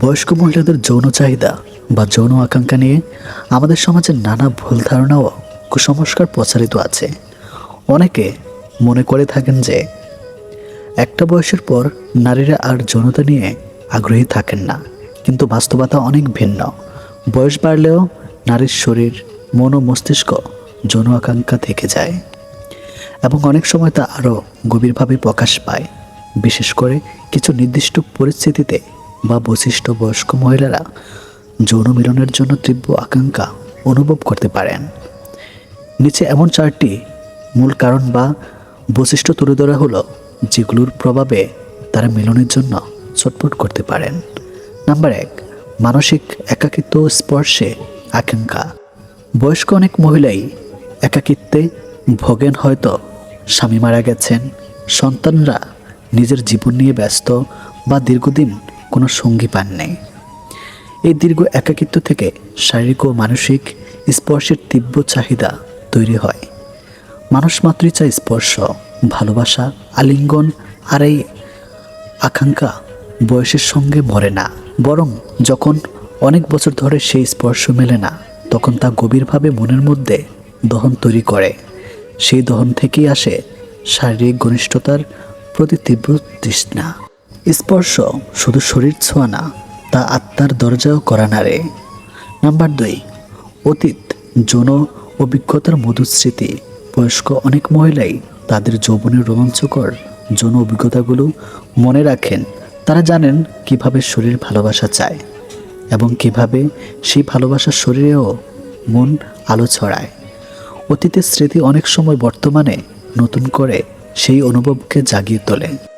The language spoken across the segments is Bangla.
বয়স্ক মহিলাদের যৌন চাহিদা বা যৌন আকাঙ্ক্ষা নিয়ে আমাদের সমাজে নানা ভুল ধারণা ও কুসংস্কার প্রচারিত আছে। অনেকে মনে করে থাকেন যে একটা বয়সের পর নারীরা আর যৌনতা নিয়ে আগ্রহী থাকেন না। কিন্তু বাস্তবতা অনেক ভিন্ন। বয়স বাড়লেও নারীর শরীর, মন ও মস্তিষ্ক যৌন আকাঙ্ক্ষা থেকে যায় এবং অনেক সময় তা আরও গভীরভাবে প্রকাশ পায়। বিশেষ করে কিছু নির্দিষ্ট পরিস্থিতিতে বা বৈশিষ্ট্য বয়স্ক মহিলারা যৌন মিলনের জন্য তীব্র আকাঙ্ক্ষা অনুভব করতে পারেন। নিচে এমন চারটি মূল কারণ বা বৈশিষ্ট্য তুলে ধরা হলো, যেগুলোর প্রভাবে তারা মিলনের জন্য ছটফট করতে পারেন। নাম্বার এক, মানসিক একাকিত্ব স্পর্শে আকাঙ্ক্ষা। বয়স্ক অনেক মহিলাই একাকিত্বে ভোগেন হয়তো, স্বামী মারা গেছেন, সন্তানরা নিজের জীবন নিয়ে ব্যস্ত বা দীর্ঘদিন কোনো সঙ্গী পান পাননি এই দীর্ঘ একাকিত্ব থেকে শারীরিক ও মানসিক স্পর্শের তীব্র চাহিদা তৈরি হয়। মানুষ মাত্রই চায় স্পর্শ, ভালোবাসা, আলিঙ্গন আর এই আকাঙ্ক্ষা বয়সের সঙ্গে মরে না। বরং যখন অনেক বছর ধরে সেই স্পর্শ মেলে না, তখন তা গভীরভাবে মনের মধ্যে দহন তৈরি করে। সেই দহন থেকেই আসে শারীরিক ঘনিষ্ঠতার প্রতি তীব্র তৃষ্ণা। স্পর্শ শুধু শরীর ছোঁয়া না, তা আত্মার দরজাও করা নাড়ে নাম্বার দুই, অতীত, যৌন অভিজ্ঞতার মধুর স্মৃতি বয়স্ক অনেক মহিলাই তাদের যৌবনের রোমাঞ্চকর যৌন অভিজ্ঞতাগুলো মনে রাখেন। তারা জানেন কীভাবে শরীর ভালোবাসা চায় এবং কীভাবে সেই ভালোবাসা শরীরেও মন আলো ছড়ায়। অতীতের স্মৃতি অনেক সময় বর্তমানে নতুন করে সেই অনুভবকে জাগিয়ে তোলে।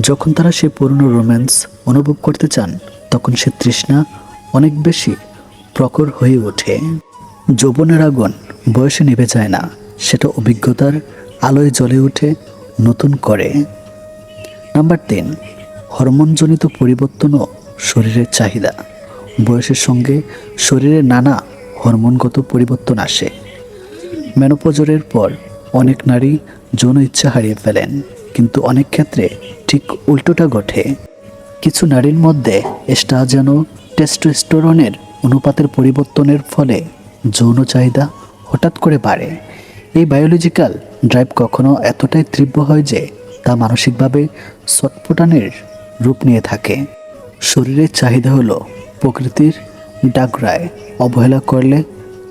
যখন তারা সেই পুরনো রোম্যান্স অনুভব করতে চান, তখন সে তৃষ্ণা অনেক বেশি প্রখর হয়ে ওঠে। যৌবনের আগুন বয়সে নিভে যায় না, সেটা অভিজ্ঞতার আলোয় জ্বলে ওঠে, নতুন করে। নাম্বার তিন, হরমোনজনিত পরিবর্তনও শরীরের চাহিদা। বয়সের সঙ্গে শরীরে নানা হরমোনগত পরিবর্তন আসে। মেনোপজরের পর অনেক নারী যৌন ইচ্ছা হারিয়ে ফেলেন। কিন্তু অনেক ক্ষেত্রে ঠিক উল্টোটা ঘটে। কিছু নারীর মধ্যে এস্ট্রাজেন যেন টেস্টোস্টেরনের অনুপাতের পরিবর্তনের ফলে যৌন চাহিদা হঠাৎ করে বাড়ে। এই বায়োলজিক্যাল ড্রাইভ কখনো এতটাই তীব্র হয় যে তা মানসিকভাবে ছটফটানের রূপ নিয়ে থাকে। শরীরের চাহিদা হলো প্রকৃতির ডাকরায় অবহেলা করলে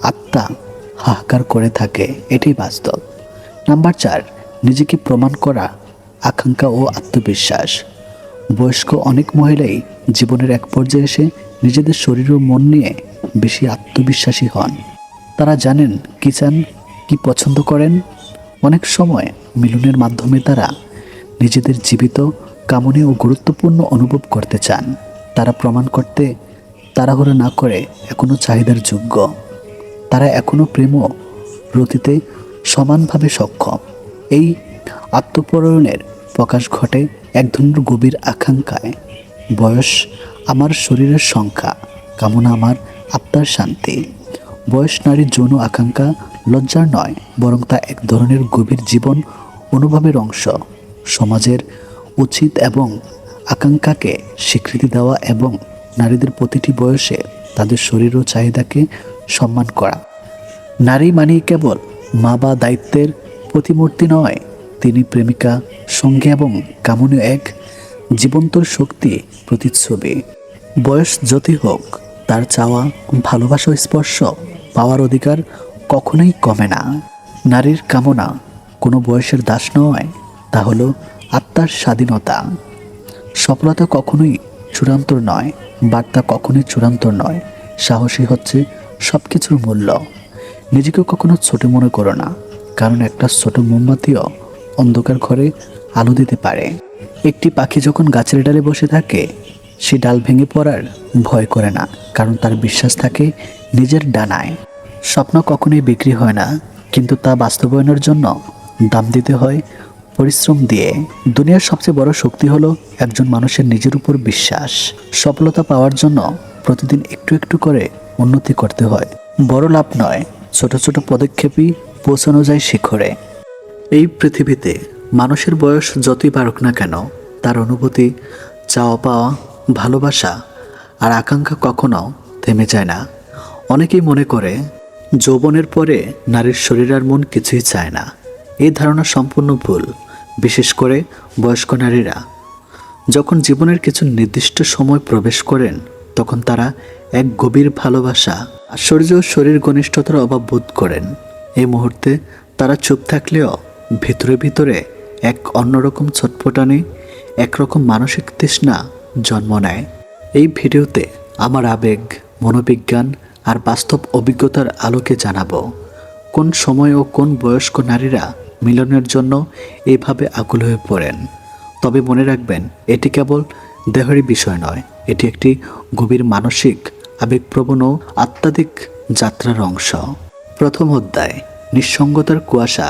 আত্মা হাহাকার করে থাকে, এটাই বাস্তব। নাম্বার চার, নিজেকে প্রমাণ করা আকাঙ্ক্ষা ও আত্মবিশ্বাস। বয়স্ক অনেক মহিলাই জীবনের এক পর্যায়ে এসে নিজেদের শরীর ও মন নিয়ে বেশি আত্মবিশ্বাসী হন। তারা জানেন কি চান, কি পছন্দ করেন। অনেক সময় মিলনের মাধ্যমে তারা নিজেদের জীবিত কামনে ও গুরুত্বপূর্ণ অনুভব করতে চান। তারা প্রমাণ করতে তাড়াহুড়ো না করে এখনও চাহিদার যোগ্য। তারা এখনও প্রেম রতিতে সমানভাবে সক্ষম। এই আত্মপরণের প্রকাশ ঘটে এক ধরনের গভীর আকাঙ্ক্ষায়। বয়স আমার শরীরের সংখ্যা, কামনা আমার আত্মার শান্তি। বয়স নারীর যৌন আকাঙ্ক্ষা লজ্জার নয়, বরং তা এক ধরনের গভীর জীবন অনুভবের অংশ। সমাজের উচিত এবং আকাঙ্ক্ষাকে স্বীকৃতি দেওয়া এবং নারীদের প্রতিটি বয়সে তাদের শরীর ও চাহিদাকে সম্মান করা। নারী মানেই কেবল মা বা দায়িত্বের প্রতিমূর্তি নয় তিনি প্রেমিকা, সঙ্গে এবং কামনীয় এক জীবন্ত শক্তি প্রতিচ্ছবি। বয়স যতই হোক, তার চাওয়া, ভালোবাসা স্পর্শ পাওয়ার অধিকার কখনোই কমে না। নারীর কামনা কোনো বয়সের দাস নয়, তা হলো আত্মার স্বাধীনতা। সফলতা কখনোই চূড়ান্ত নয়, বার্তা কখনোই চূড়ান্ত নয় সাহসী হচ্ছে সব কিছুর মূল্য। নিজেকে কখনো ছোট মনে করো না, কারণ একটা ছোট মোমবাতিও অন্ধকার ঘরে আলো দিতে পারে। একটি পাখি যখন গাছের ডালে বসে থাকে, সে ডাল ভেঙে পড়ার ভয় করে না, কারণ তার বিশ্বাস থাকে নিজের ডানায়। স্বপ্ন কখনোই বিক্রি হয় না, কিন্তু তা বাস্তবায়নের জন্য দাম দিতে হয় পরিশ্রম দিয়ে। দুনিয়ার সবচেয়ে বড় শক্তি হলো একজন মানুষের নিজের উপর বিশ্বাস। সফলতা পাওয়ার জন্য প্রতিদিন একটু একটু করে উন্নতি করতে হয়। বড় লাভ নয়, ছোট ছোট পদক্ষেপই পৌঁছানো যায় শিখরে। এই পৃথিবীতে মানুষের বয়স যতই বাড়ুক না কেন, তার অনুভূতি, চাওয়া পাওয়া, ভালোবাসা আর আকাঙ্ক্ষা কখনো থেমে যায় না। অনেকেই মনে করে, যৌবনের পরে নারীর শরীর আর মন কিছুই চায় না। এই ধারণা সম্পূর্ণ ভুল, বিশেষ করে বয়স্ক নারীরা। যখন জীবনের কিছু নির্দিষ্ট সময় প্রবেশ করেন, তখন তারা এক গভীর ভালোবাসা আশ্চর্য ও শরীর ঘনিষ্ঠতার অভাব বোধ করেন। এই মুহূর্তে তারা চুপ থাকলেও ভিতরে ভিতরে এক অন্যরকম ছটপটানি একরকম মানসিক তৃষ্ণা জন্ম নেয়। এই ভিডিওতে আমার আবেগ, মনোবিজ্ঞান আর বাস্তব অভিজ্ঞতার আলোকে জানাব, কোন সময় ও কোন বয়স্ক নারীরা মিলনের জন্য এইভাবে আকুল হয়ে পড়েন। তবে মনে রাখবেন, এটি কেবল দেহেরই বিষয় নয়, এটি একটি গভীর মানসিক, আবেগপ্রবণ ও আত্মাধিক যাত্রার অংশ। প্রথম অধ্যায়, নিঃসঙ্গতার কুয়াশা।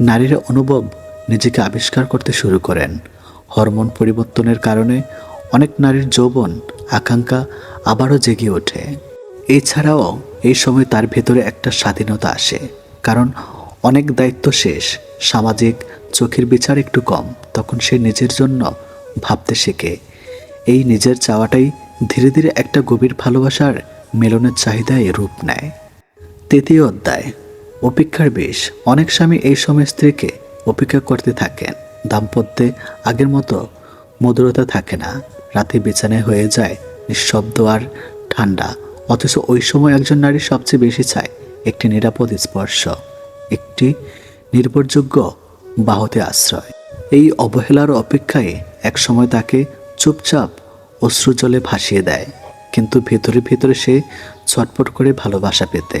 নারীরা অনুভব নিজেকে আবিষ্কার করতে শুরু করেন। হরমোন পরিবর্তনের কারণে অনেক নারীর যৌবন, আকাঙ্ক্ষা আবারও জেগে ওঠে। এছাড়াও এই সময় তার ভেতরে একটা স্বাধীনতা আসে, কারণ অনেক দায়িত্ব শেষ, সামাজিক চোখের বিচার একটু কম, তখন সে নিজের জন্য ভাবতে শেখে। এই নিজের চাওয়াটাই ধীরে ধীরে একটা গভীর ভালোবাসার মেলনের চাহিদায় রূপ নেয়। তৃতীয় অধ্যায়। অপেক্ষার বেশ অনেক স্বামী এই সময় স্ত্রীকে অপেক্ষা করতে থাকেন। দাম্পত্যে আগের মতো মধুরতা থাকে না। রাতে বিছানায় হয়ে যায় নিঃশব্দ আর ঠান্ডা। অথচ ওই সময় একজন নারী সবচেয়ে বেশি চায় একটি নিরাপদ স্পর্শ, একটি নির্ভরযোগ্য বাহতে আশ্রয়। এই অবহেলার অপেক্ষায় একসময় তাকে চুপচাপ অশ্রুজলে ভাসিয়ে দেয়, কিন্তু ভেতরে ভেতরে সে ছটপট করে ভালোবাসা পেতে।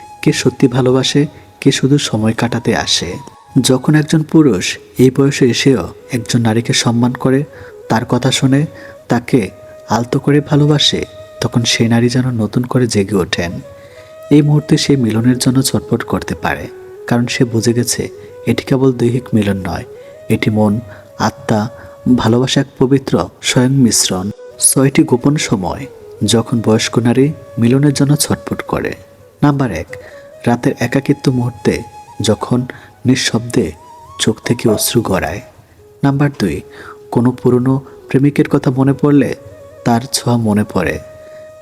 কে সত্যি ভালোবাসে, কে শুধু সময় কাটাতে আসে। যখন একজন পুরুষ এই বয়সে এসেও একজন নারীকে সম্মান করে, তার কথা শুনে, তাকে আলতো করে ভালোবাসে, তখন সেই নারী যেন নতুন করে জেগে ওঠেন। এই মুহূর্তে সে মিলনের জন্য ছটপট করতে পারে, কারণ সে বুঝে গেছে, এটি কেবল দৈহিক মিলন নয়, এটি মন, আত্মা, ভালোবাসা এক পবিত্র, স্বয়ং মিশ্রণ। ছয়টি গোপন সময়, যখন বয়স্ক নারী মিলনের জন্য ছটপট করে। নাম্বার এক, রাতের একাকিত্ব মুহূর্তে যখন নিঃশব্দে চোখ থেকে অশ্রু গড়ায়। নাম্বার দুই, কোনো পুরনো প্রেমিকের কথা মনে পড়লে তার ছোঁয়া মনে পড়ে।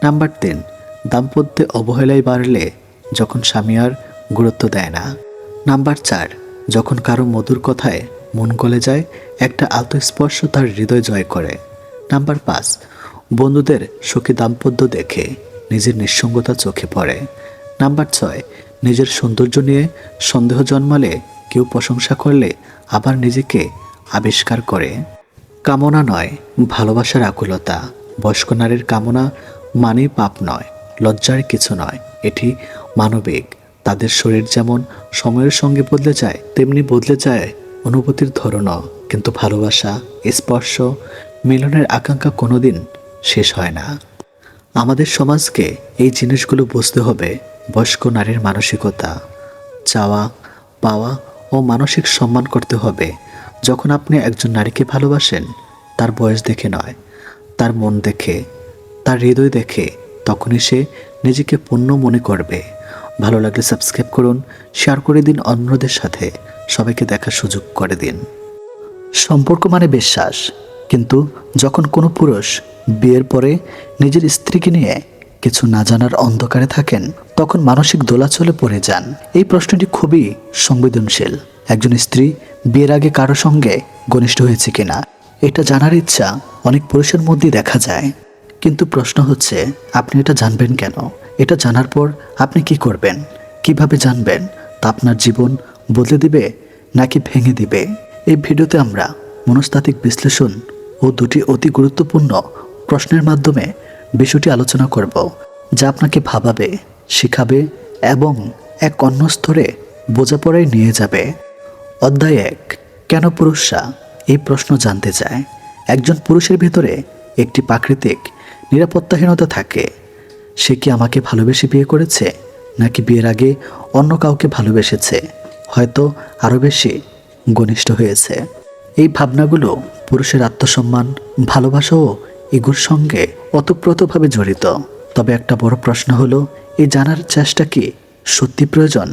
নাম্বার তিন, দাম্পত্যে অবহেলায় বাড়লে যখন স্বামী আর গুরুত্ব দেয় না। নাম্বার চার, যখন কারও মধুর কথায় মন গলে যায়, একটা আত্মস্পর্শ তার হৃদয় জয় করে। নাম্বার পাঁচ, বন্ধুদের সুখী দাম্পত্য দেখে নিজের নিঃসঙ্গতা চোখে পড়ে। নাম্বার ছয়, নিজের সৌন্দর্য নিয়ে সন্দেহ জন্মালে কেউ প্রশংসা করলে আবার নিজেকে আবিষ্কার করে। কামনা নয়, ভালোবাসার আকুলতা। বয়স্ক নারীর কামনা মানে পাপ নয়, লজ্জার কিছু নয়। এটি মানবিক। তাদের শরীর যেমন সময়ের সঙ্গে বদলে যায়, তেমনি বদলে যায় অনুভূতির ধরনও। কিন্তু ভালোবাসা, স্পর্শ, মিলনের আকাঙ্ক্ষা কোনোদিন শেষ হয় না। আমাদের সমাজকে এই জিনিসগুলো বুঝতে হবে। বয়স্ক নারীর মানসিকতা, চাওয়া, পাওয়া ও মানসিক সম্মান করতে হবে। যখন আপনি একজন নারীকে ভালোবাসেন, তার বয়স দেখে নয়, তার মন দেখে, তার হৃদয় দেখে, তখনই সে নিজেকে পূর্ণ মনে করবে। ভালো লাগলে সাবস্ক্রাইব করুন, শেয়ার করে দিন অন্যদের সাথে, সবাইকে দেখার সুযোগ করে দিন। সম্পর্ক মানে বিশ্বাস, কিন্তু যখন কোনো পুরুষ বিয়ের পরে নিজের স্ত্রীকে নিয়ে কিছু না জানার অন্ধকারে থাকেন, তখন মানসিক দোলাচলে পড়ে যান। এই প্রশ্নটি খুবই সংবেদনশীল। একজন স্ত্রী বিয়ের আগে কারও সঙ্গে ঘনিষ্ঠ হয়েছে কিনা, এটা জানার ইচ্ছা অনেক পুরুষের মধ্যেই দেখা যায়। কিন্তু প্রশ্ন হচ্ছে, আপনি এটা জানবেন কেন? এটা জানার পর আপনি কি করবেন? কীভাবে জানবেন? তা আপনার জীবন বদলে দিবে নাকি ভেঙে দিবে? এই ভিডিওতে আমরা মনস্তাত্ত্বিক বিশ্লেষণ ও দুটি অতি গুরুত্বপূর্ণ প্রশ্নের মাধ্যমে বিষয়টি আলোচনা করব, যা আপনাকে ভাবাবে, শিখাবে এবং এক অন্য স্তরে বোঝাপড়ায় নিয়ে যাবে। অধ্যায় এক, কেন পুরুষরা এই প্রশ্ন জানতে চায়। একজন পুরুষের ভিতরে একটি প্রাকৃতিক নিরাপত্তাহীনতা থাকে। সে কি আমাকে ভালোবেসে বিয়ে করেছে, নাকি বিয়ের আগে অন্য কাউকে ভালোবেসেছে? হয়তো আরও বেশি ঘনিষ্ঠ হয়েছে। এই ভাবনাগুলো পুরুষের আত্মসম্মান ভালোবাসা ও ইগুর সঙ্গে ওতপ্রোতভাবে জড়িত। তবে একটা বড় প্রশ্ন হলো এই জানার চেষ্টা কি সত্যি প্রয়োজন,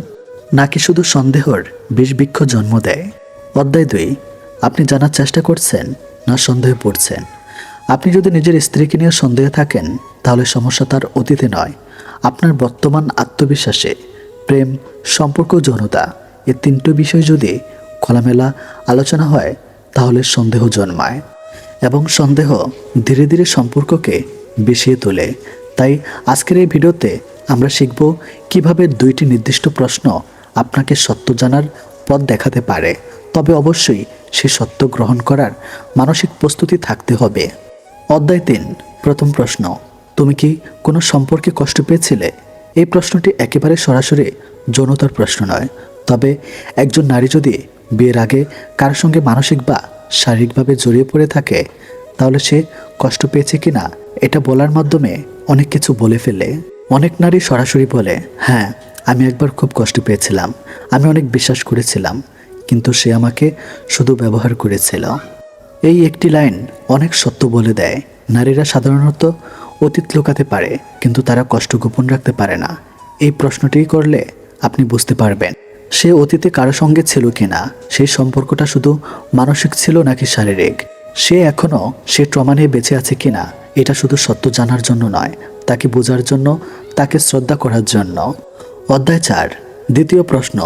নাকি শুধু সন্দেহর বিষবৃক্ষ জন্ম দেয়? অধ্যায় দুই, আপনি জানার চেষ্টা করছেন না সন্দেহে পড়ছেন? আপনি যদি নিজের স্ত্রীকে নিয়ে সন্দেহে থাকেন, তাহলে সমস্যা তার অতীতে নয়। আপনার বর্তমান আত্মবিশ্বাসে প্রেম, সম্পর্ক যৌনতা, এ তিনটি বিষয় যদি খোলামেলা আলোচনা হয়, তাহলে সন্দেহ জন্মায়। এবং সন্দেহ ধীরে ধীরে সম্পর্ককে বিষিয়ে তোলে। তাই আজকের এই ভিডিওতে আমরা শিখব কীভাবে দুইটি নির্দিষ্ট প্রশ্ন আপনাকে সত্য জানার পথ দেখাতে পারে। তবে অবশ্যই সে সত্য গ্রহণ করার মানসিক প্রস্তুতি থাকতে হবে। অধ্যায় তিন, প্রথম প্রশ্ন, তুমি কি কোনো সম্পর্কে কষ্ট পেয়েছিলে? এই প্রশ্নটি একেবারে সরাসরি যৌনতার প্রশ্ন নয়। তবে একজন নারী যদি বিয়ের আগে কারোর সঙ্গে মানসিক বা শারীরিকভাবে জড়িয়ে পড়ে থাকে, তাহলে সে কষ্ট পেয়েছে কিনা, এটা বলার মাধ্যমে অনেক কিছু বলে ফেলে। অনেক নারী সরাসরি বলে হ্যাঁ আমি একবার খুব কষ্ট পেয়েছিলাম, আমি অনেক বিশ্বাস করেছিলাম, কিন্তু সে আমাকে শুধু ব্যবহার করেছিল। এই একটি লাইন অনেক সত্য বলে দেয়। নারীরা সাধারণত অতীত লুকাতে পারে, কিন্তু তারা কষ্ট গোপন রাখতে পারে না। এই প্রশ্নটি করলে আপনি বুঝতে পারবেন। সে অতীতে কারও সঙ্গে ছিল কিনা? সেই সম্পর্কটা শুধু মানসিক ছিল নাকি শারীরিক? সে এখনও সে ট্রমা নিয়ে বেঁচে আছে কিনা? এটা শুধু সত্য জানার জন্য নয়, তাকে বোঝার জন্য, তাকে শ্রদ্ধা করার জন্য। অধ্যায় চার, দ্বিতীয় প্রশ্ন,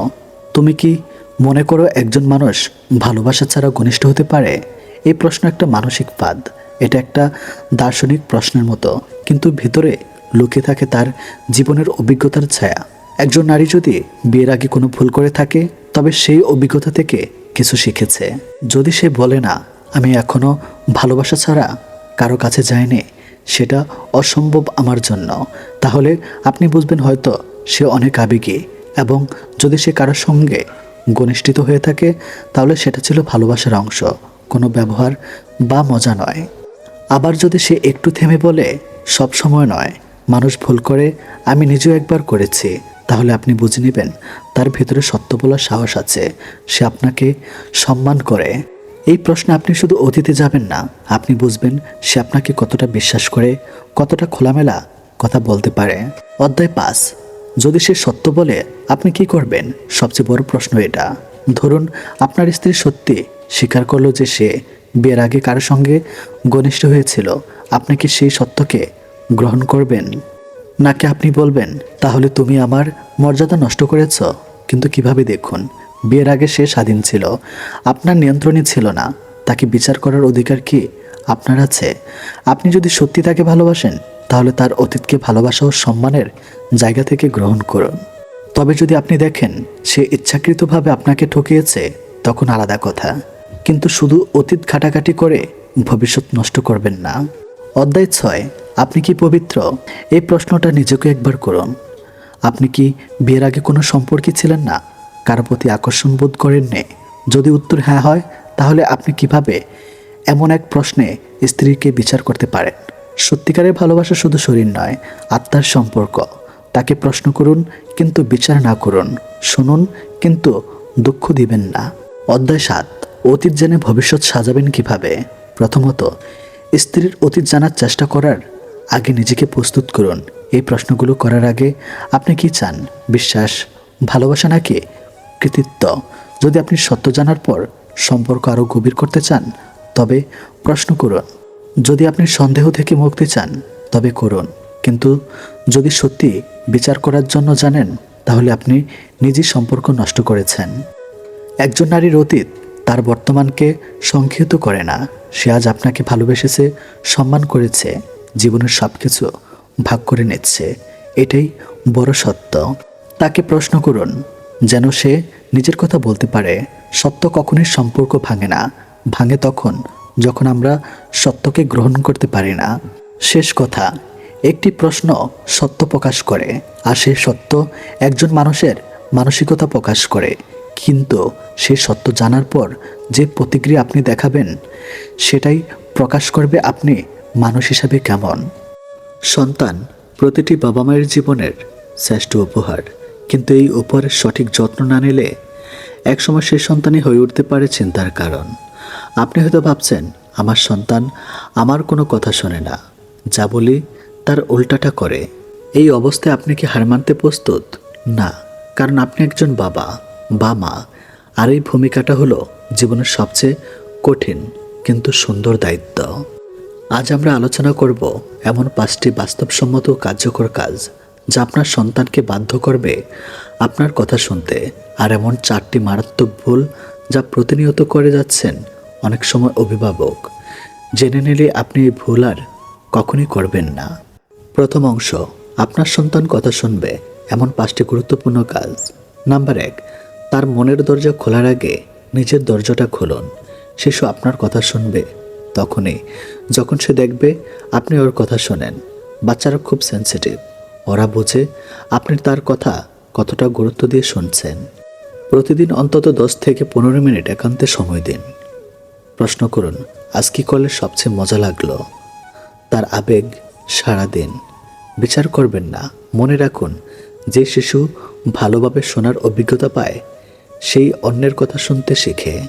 তুমি কি মনে করো একজন মানুষ ভালোবাসা ছাড়া ঘনিষ্ঠ হতে পারে? এই প্রশ্ন একটা মানসিক পাদ এটা একটা দার্শনিক প্রশ্নের মতো, কিন্তু ভিতরে লুকিয়ে থাকে তার জীবনের অভিজ্ঞতার ছায়া। একজন নারী যদি বিয়ের আগে কোনো ভুল করে থাকে, তবে সেই অভিজ্ঞতা থেকে কিছু শিখেছে। যদি সে বলে না, আমি এখনও ভালোবাসা ছাড়া কারও কাছে যাইনি, সেটা অসম্ভব আমার জন্য, তাহলে আপনি বুঝবেন হয়তো সে অনেক আবেগী এবং যদি সে কারোর সঙ্গে ঘনিষ্ঠিত হয়ে থাকে, তাহলে সেটা ছিল ভালোবাসার অংশ, কোনো ব্যবহার বা মজা নয়। আবার যদি সে একটু থেমে বলে, সব সময় নয়, মানুষ ভুল করে, আমি নিজেও একবার করেছি তাহলে আপনি বুঝে নেবেন, তার ভেতরে সত্য বলার সাহস আছে। সে আপনাকে সম্মান করে। এই প্রশ্নে আপনি শুধু অতীতে যাবেন না, আপনি বুঝবেন সে আপনাকে কতটা বিশ্বাস করে, কতটা খোলামেলা কথা বলতে পারে। অধ্যায় পাঁচ, যদি সে সত্য বলে, আপনি কি করবেন? সবচেয়ে বড় প্রশ্ন এটা। ধরুন, আপনার স্ত্রী সত্যি স্বীকার করল যে সে বিয়ের আগে কারোর সঙ্গে ঘনিষ্ঠ হয়েছিল। আপনি কি সেই সত্যকে গ্রহণ করবেন? নাকি আপনি বলবেন? তাহলে তুমি আমার মর্যাদা নষ্ট করেছ। কিন্তু কীভাবে দেখুন, বিয়ের আগে সে স্বাধীন ছিল। আপনার নিয়ন্ত্রণই ছিল না। তাকে বিচার করার অধিকার কি আপনার আছে? আপনি যদি সত্যি তাকে ভালোবাসেন, তাহলে তার অতীতকে ভালোবাসা ও সম্মানের জায়গা থেকে গ্রহণ করুন। তবে যদি আপনি দেখেন, সে ইচ্ছাকৃতভাবে আপনাকে ঠকিয়েছে, তখন আলাদা কথা। কিন্তু শুধু অতীত ঘাটাঘাটি করে ভবিষ্যৎ নষ্ট করবেন না। অধ্যায় ছয় আপনি কি পবিত্র? এই প্রশ্নটা নিজেকে একবার করুন। আপনি কি বিয়ের আগে কোনো সম্পর্কে ছিলেন না? কারও প্রতি আকর্ষণ বোধ করেননি? যদি উত্তর হ্যাঁ হয়, তাহলে আপনি কীভাবে এমন এক প্রশ্নে স্ত্রীকে বিচার করতে পারেন? সত্যিকারের ভালোবাসা শুধু শরীর নয়, আত্মার সম্পর্ক। তাকে প্রশ্ন করুন, কিন্তু বিচার না করুন। শুনুন, কিন্তু দুঃখ দিবেন না। অধ্যায় সাত, অতীত জেনে ভবিষ্যৎ সাজাবেন কীভাবে? প্রথমত, স্ত্রীর অতীত জানার চেষ্টা করার আগে নিজেকে প্রস্তুত করুন। এই প্রশ্নগুলো করার আগে আপনি কি চান? বিশ্বাস? ভালোবাসা নাকি? কৃতিত্ব? যদি আপনি সত্য জানার পর সম্পর্ক আরও গভীর করতে চান, তবে প্রশ্ন করুন। যদি আপনি সন্দেহ থেকে মুক্তি চান, তবে করুন। কিন্তু যদি সত্যি বিচার করার জন্য জানেন, তাহলে আপনি নিজেই সম্পর্ক নষ্ট করেছেন। একজন নারীর অতীত তার বর্তমানকে সংক্ষিপ্ত করে না। সে আজ আপনাকে ভালোবেসেছে, সম্মান করেছে। জীবনের সব কিছু ভাগ করে নিচ্ছে। এটাই বড় সত্য। তাকে প্রশ্ন করুন, যেন সে নিজের কথা বলতে পারে। সত্য কখনোই সম্পর্ক ভাঙে না। ভাঙে তখন যখন আমরা সত্যকে গ্রহণ করতে পারি না। শেষ কথা, একটি প্রশ্ন সত্য প্রকাশ করে আর সেই সত্য একজন মানুষের মানসিকতা প্রকাশ করে। কিন্তু সেই সত্য জানার পর যে প্রতিক্রিয়া আপনি দেখাবেন, সেটাই প্রকাশ করবে আপনি মানুষ হিসাবে কেমন? সন্তান প্রতিটি বাবা মায়ের জীবনের শ্রেষ্ঠ উপহার। কিন্তু এই উপহারের সঠিক যত্ন না নিলে একসময় সেই সন্তানই হয়ে উঠতে পারে চিন্তার কারণ। আপনি হয়তো ভাবছেন, আমার সন্তান আমার কোনো কথা শোনে না। যা বলি তার উল্টাটা করে। এই অবস্থায় আপনি কি হার মানতে প্রস্তুত? না, কারণ আপনি একজন বাবা, বা মা। আর এই ভূমিকাটা হলো জীবনের সবচেয়ে কঠিন কিন্তু সুন্দর দায়িত্ব। আজ আমরা আলোচনা করব এমন পাঁচটি বাস্তবসম্মত কার্যকর কাজ যা আপনার সন্তানকে বাধ্য করবে আপনার কথা শুনতে। আর এমন চারটি মারাত্মক ভুল যা প্রতিনিয়ত করে যাচ্ছেন অনেক সময় অভিভাবক। জেনে নিলে আপনি এই ভুল আর কখনই করবেন না। প্রথম অংশ, আপনার সন্তান কথা শুনবে এমন পাঁচটি গুরুত্বপূর্ণ কাজ। নাম্বার এক, তার মনের দরজা খোলার আগে নিজের দরজাটা খুলুন। শিশু আপনার কথা শুনবে। তখনই, যখন সে দেখবে আপনি ওর কথা শোনেন, বাচ্চারা খুব সেন্সিটিভ ওরা বোঝে আপনি তার কথা কতটা গুরুত্ব দিয়ে শুনছেন। প্রতিদিন অন্তত দশ থেকে পনেরো মিনিট একান্তে সময় দিন। প্রশ্ন করুন, আজ কি করলে সবচেয়ে মজা লাগল? তার আবেগ সারা দিন। বিচার করবেন না। মনে রাখুন, যে শিশু ভালোভাবে শোনার অভিজ্ঞতা পায়, সেই অন্যের কথা শুনতে শেখে।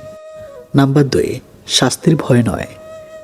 নাম্বার দুই, শাস্তির ভয় নয়।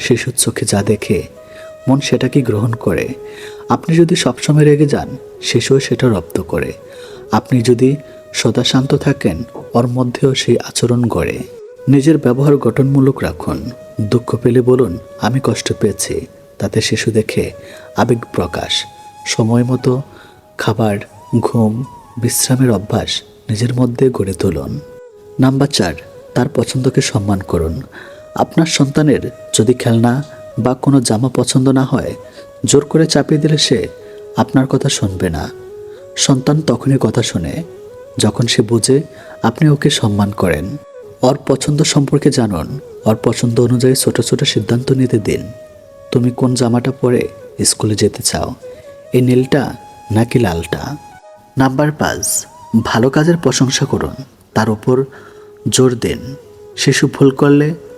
শিশুর চোখে যা দেখে, মন সেটাকে গ্রহণ করে। আপনি যদি সবসময় রেগে যান, শিশুও সেটা রপ্ত করে। আপনি যদি সদা শান্ত থাকেন, ওর মধ্যেও সেই আচরণ গড়ে। নিজের ব্যবহার গঠনমূলক রাখুন। দুঃখ পেলে বলুন, আমি কষ্ট পেয়েছি। তাতে শিশু দেখে আবেগ প্রকাশ। সময় মতো খাবার, ঘুম, বিশ্রামের অভ্যাস নিজের মধ্যে গড়ে তুলুন। নাম্বার চার, তার পছন্দকে সম্মান করুন। আপনার সন্তানের যদি খেলনা বা কোনো জামা পছন্দ না হয়, জোর করে চাপিয়ে দিলে সে আপনার কথা শুনবে না। সন্তান তখনই কথা শোনে, যখন সে বুঝে আপনি ওকে সম্মান করেন। ওর পছন্দ সম্পর্কে জানুন। ওর পছন্দ অনুযায়ী ছোট ছোট সিদ্ধান্ত নিতে দিন। তুমি কোন জামাটা পরে স্কুলে যেতে চাও? এই নীলটা নাকি লালটা? নাম্বার পাঁচ, ভালো কাজের প্রশংসা করুন। তার উপর জোর দিন। শিশু ভুল করলে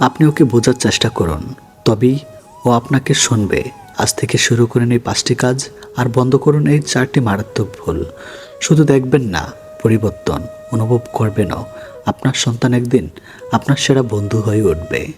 আপনি ওকে বোঝার চেষ্টা করুন। তবেই ও আপনাকে শুনবে। আজ থেকে শুরু করেন এই পাঁচটি কাজ আর বন্ধ করুন এই চারটি মারাত্মক ভুল। শুধু দেখবেন না, পরিবর্তন অনুভব করবেনও। আপনার সন্তান একদিন আপনার সেরা বন্ধু হয়ে উঠবে।